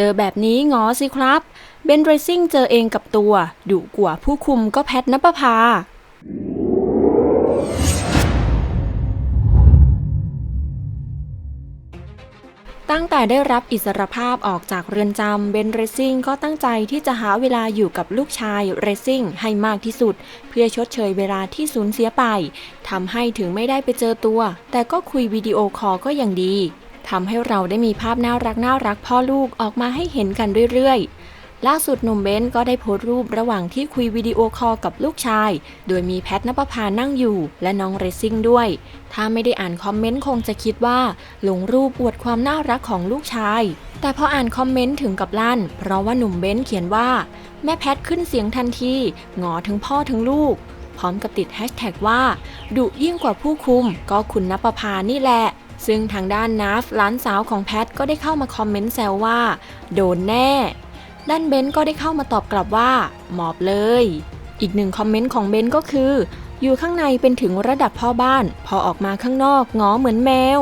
เจอแบบนี้งอสิครับเบนเรซิ่งเจอเองกับตัวดุกว่าผู้คุมก็แพทนปภาตั้งแต่ได้รับอิสรภาพออกจากเรือนจำเบนเรซิ่งก็ตั้งใจที่จะหาเวลาอยู่กับลูกชายเรซิ่งให้มากที่สุด เพื่อชดเชยเวลาที่สูญเสียไปทำให้ถึงไม่ได้ไปเจอตัว แต่ก็คุยวิดีโอคอลก็ยังดี ทำให้เราได้มีภาพน่ารักน่ารักพ่อลูกออกมาให้เห็นกันเรื่อยๆ ล่าสุดหนุ่มเบนก็ได้โพสต์รูประหว่างที่คุยวิดีโอคอลกับลูกชาย โดยมีแพทนปภานั่งอยู่ และน้องเรซิ่งด้วย ถ้าไม่ได้อ่านคอมเมนต์คงจะคิดว่าลงรูปอวดความน่ารักของลูกชาย แต่พออ่านคอมเมนต์ถึงกับลั่น เพราะว่าหนุ่มเบนเขียนว่า แม่แพทขึ้นเสียงทันทีหงอถึงพ่อถึงลูกพร้อมกับติดแฮชแท็กว่าดุยิ่งกว่าผู้คุม ก็คุณนปภานี่แหละ ซึ่งทางด้านนัฟหลานสาวของแพทก็ได้เข้ามาคอมเมนต์แซวว่า โดนแน่ ด้านเบนก็ได้เข้ามาตอบกลับว่า หมอบเลย อีกหนึ่งคอมเมนต์ของเบนก็คือ อยู่ข้างในเป็นถึงระดับพ่อบ้าน พอออกมาข้างนอกง้อเหมือนแมว